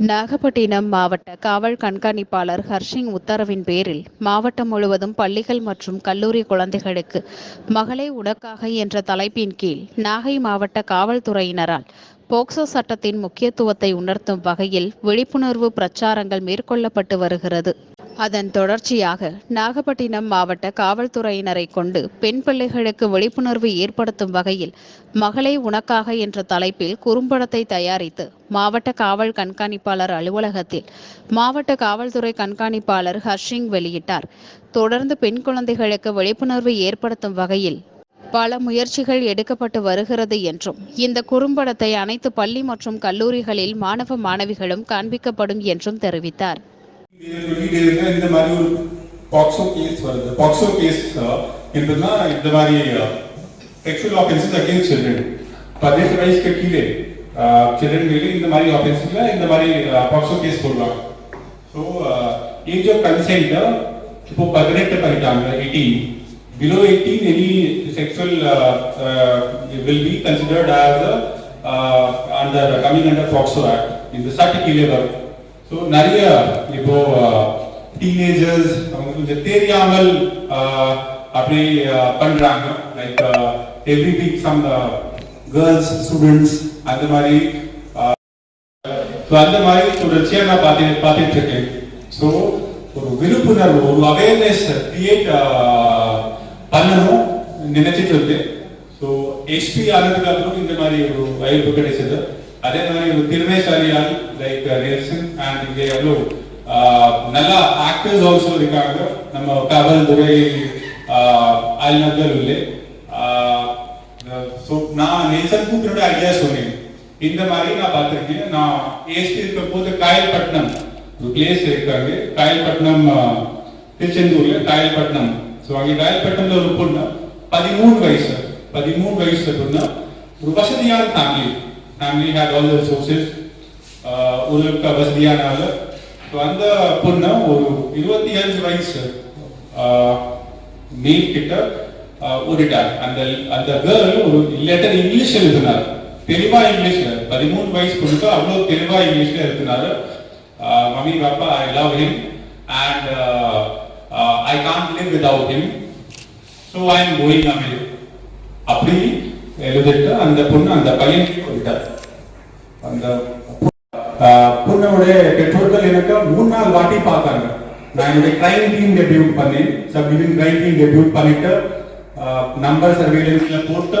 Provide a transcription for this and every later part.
நாகப்பட்டினம் மாவட்ட காவல் கண்காணிப்பாளர் ஹர்ஷிங் உத்தரவின் பேரில் மாவட்டம் முழுவதும் பள்ளிகள் மற்றும் கல்லூரி குழந்தைகளுக்கு மகளே உனக்காக என்ற தலைப்பின் கீழ் நாகை மாவட்ட காவல்துறையினரால் போக்சோ சட்டத்தின் முக்கியத்துவத்தை உணர்த்தும் வகையில் விழிப்புணர்வு பிரச்சாரங்கள் மேற்கொள்ளப்பட்டு வருகிறது. அதன் தொடர்ச்சியாக நாகப்பட்டினம் மாவட்ட காவல்துறையினரை கொண்டு பெண் பிள்ளைகளுக்கு விழிப்புணர்வு ஏற்படுத்தும் வகையில் மகளே உனக்காக என்ற தலைப்பில் குறும்படத்தை தயாரித்து மாவட்ட காவல் கண்காணிப்பாளர் அலுவலகத்தில் மாவட்ட காவல்துறை கண்காணிப்பாளர் ஹர்ஷிங் வெளியிட்டார். தொடர்ந்து பெண் குழந்தைகளுக்கு விழிப்புணர்வு ஏற்படுத்தும் வகையில் பல முயற்சிகள் எடுக்கப்பட்டு வருகிறது என்றும் இந்த குறும்படத்தை அனைத்து பள்ளி மற்றும் கல்லூரிகளில் மாணவ மாணவிகளும் காண்பிக்கப்படும் என்றும் தெரிவித்தார். டுவெண்ட்டி டேஸ்ல இந்த மாதிரி ஒரு பாக்ஸோ கேஸ் வருது பாக்ஸோ கேஸ் என்றுனா இந்த மாதிரி செக்ஷுவல் ஆஃபென்சஸ் அகேன்ஸ்ட் சில்ட்ரன் பதினெட்டு வயசுக்கு கீழே சில்ட்ரன் மேலே இந்த மாதிரி ஆஃபென்ஸ்ல இந்த மாதிரி பாக்ஸோ கேஸ் போடுவாங்க ஸோ ஏஜ் ஆஃப் கன்சென்ட் இப்போ பதினெட்டு பண்ணிட்டாங்க eighteen below eighteen any sexual will be considered as under coming under POCSO act இந்த சட்ட கீழே வரும் ஸோ நிறைய இப்போ டீனேஜர்ஸ் அவங்க கொஞ்சம் தெரியாமல் uh, அப்படி uh, பண்றாங்க. Like every week some girls students அந்த மாதிரி ஸோ அந்த மாதிரி தொடர்ச்சியா நான் பார்த்து பார்த்துட்டு இருக்கேன் ஸோ ஒரு விழிப்புணர்வு ஒரு அவேர்னஸ் கிரியேட் பண்ணணும் நினைச்சிட்டு இருந்தேன். ஸோ ஹெச்பி ஆனதுக்கு அப்புறம் இந்த மாதிரி ஒரு வாய்ப்பு கிடைச்சது. அதே மாதிரி ஒரு திறமைசாலியால் லைக் நெல்சன் அண்ட் இங்கே எவ்வளோ நல்ல ஆக்டர்ஸ் ஆல்சோ இருக்காங்க. நம்ம காவல்துறை ஆளுநர்கள் இல்லை ஸோ நான் நெல்சன் கூப்பிட்டு ஐடியா சொன்னேன். இந்த மாதிரி நான் பார்த்திருக்கேன். நான் ஏஸ்டி இருக்க போது காயல்பட்டினம் ஒரு பிளேஸ் இருக்காங்க. காயல்பட்டினம் uh, திருச்செந்தூர்ல காயல்பட்டினம் ஸோ அங்கே காயல்பட்டினம்ல ஒரு பொண்ணு பதிமூணு வயசு பதிமூணு வயசு பொண்ணு ஒரு வசதியான family family had all the sources ஒரு வசதியான ஸோ அந்த பொண்ணு ஒரு இருபத்தி அஞ்சு வயசு uh, மேல் கிட்ட uh, ஓடிட்டார் அந்த அந்த கேர்ள் ஒரு லெட்டர் இங்கிலீஷ் எழுதினார் தெளிவா இங்கிலீஷ்ல. பதிமூணு வயசு கொடுத்து அவ்வளோ தெளிவா இங்கிலீஷ்ல எழுதினாரு mummy papa I love him and I can't live without him so I am going away அப்படி எழுதிட்டு அந்த பொண்ணு அந்த பையன் போயிட்டார். அந்த பொண்ணுடைய பெற்றோர்கள் எனக்கு மூணு நாள் வாட்டி பார்த்தாங்க. நான் என்னுடைய கிரைம் டீம் டெபியூட் பண்ணேன். Sub division crime team depute பண்ணிட்டு நம்பர் சர்வேலன்ஸ்ல போட்டு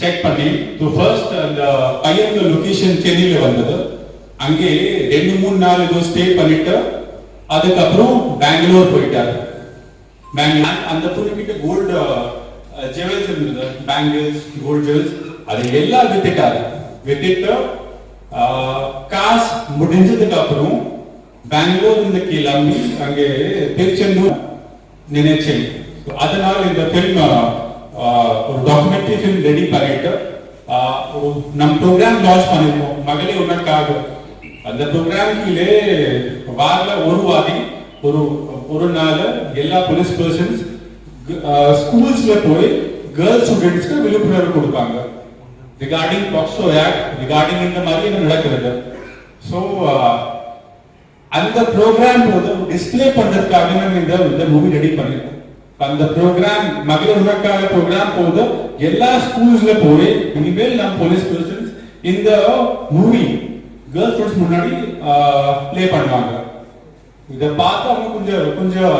செக் பண்ணி ஸோ ஃபர்ஸ்ட் அந்த பையனுக்கு லொகேஷன் சென்னையில வந்தது. அங்கே ரெண்டு மூணு நாள் ஏதோ ஸ்டே பண்ணிட்டு அதுக்கப்புறம் பெங்களூர் போயிட்டாரு. பெங்களூர் அந்த பொண்ணுகிட்ட கோல்டு ஜுவல்ஸ் இருந்தது. பேங்கிள்ஸ் கோல்ட் ஜுவல்ஸ் அது எல்லாம் வித்துட்டாரு வித்துட்டு காசு முடிஞ்சதுக்கு அப்புறம் பெங்களூர் இருந்து கிளம்பி அங்கே திருச்செந்தூர் நினைச்சேன். அதனால இந்த ஃபில்ம் ஒரு டாக்குமெண்ட்ரி ஃபிலிம் ரெடி பண்ணிட்டு நம் ப்ரோக்ராம் லான்ச் பண்ணிருக்கோம். மகளே உனக்காக அந்த ப்ரோக்ராம் கீழே ஒரு வாரி ஒரு ஒரு நாள் எல்லா போலீஸ் பர்சன்ஸ் ஸ்கூல்ஸ்ல போய் கேர்ள்ஸ் ஸ்டூடெண்ட்ஸ்க்கு விழிப்புணர்வு கொடுப்பாங்க. ரிகார்டிங் பாக்ஸோ ஆக்ட் ரிகார்டிங் இந்த மாதிரி நடக்கிறது. ஸோ அந்த ப்ரோக்ராம் போது டிஸ்பிளே பண்றதுக்காக நம்ம இந்த இந்த மூவி ரெடி பண்ணிருக்கோம். அந்த ப்ரோக்ராம் மகளிர் உனக்காக ப்ரோக்ராம் போது எல்லா ஸ்கூல்ஸ்ல போய் இனிமேல் நம்ம போலீஸ் பர்சன்ஸ் இந்த மூவி கேர்ள்ஸ் ஸ்டூடெண்ட்ஸ் முன்னாடி ப்ளே பண்ணுவாங்க. இதை பார்த்து அவங்க கொஞ்சம் கொஞ்சம்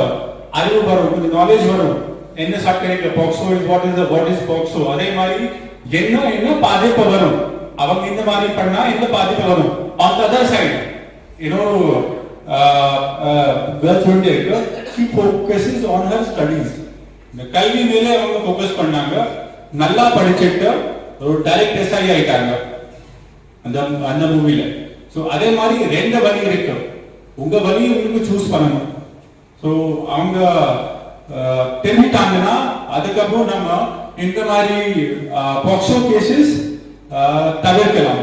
அறிவு வரும் கொஞ்சம் நாலேஜ் வரும். என்ன சட்டரிக்க POCSO is what is what is POCSO அதே மாதிரி என்ன என்ன பாதிப்பு வரும்? அவங்க இந்த மாதிரி பண்ணா இந்த பாதிப்பு வரும்? On the other side you know girls வந்து she focuses on her studies இந்த கல்வி மேலே அவங்க ஃபோக்கஸ் பண்ணாங்க. நல்லா படிச்சுட்டு ஒரு டைரக்ட் எஸ்ஐ ஆயிட்டாங்க. அந்த அந்த மூவில ஸோ அதே மாதிரி ரெண்டு வழி இருக்கு. உங்க வழியை உங்களுக்கு சூஸ் பண்ணணும். ஸோ அவங்க தெரிஞ்சிட்டாங்கன்னா அதுக்கப்புறம் நம்ம இந்த மாதிரி பாக்ஸோ கேசஸ் தவிர்க்கலாம்.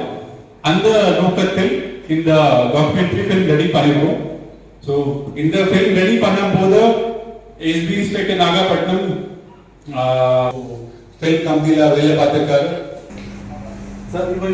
அந்த நோக்கத்தில் இந்த டாக்குமெண்ட்ரி ஃபில்ம் ரெடி பண்ணிடுவோம் ஸோ இந்த ஃபில்ம் ரெடி பண்ணும் போது எஸ்பி இன்ஸ்பெக்டர் நாகப்பட்டினம் ஃபில்ம் கம்பெனியில் வேலை பார்த்துருக்காரு. சார் இப்போ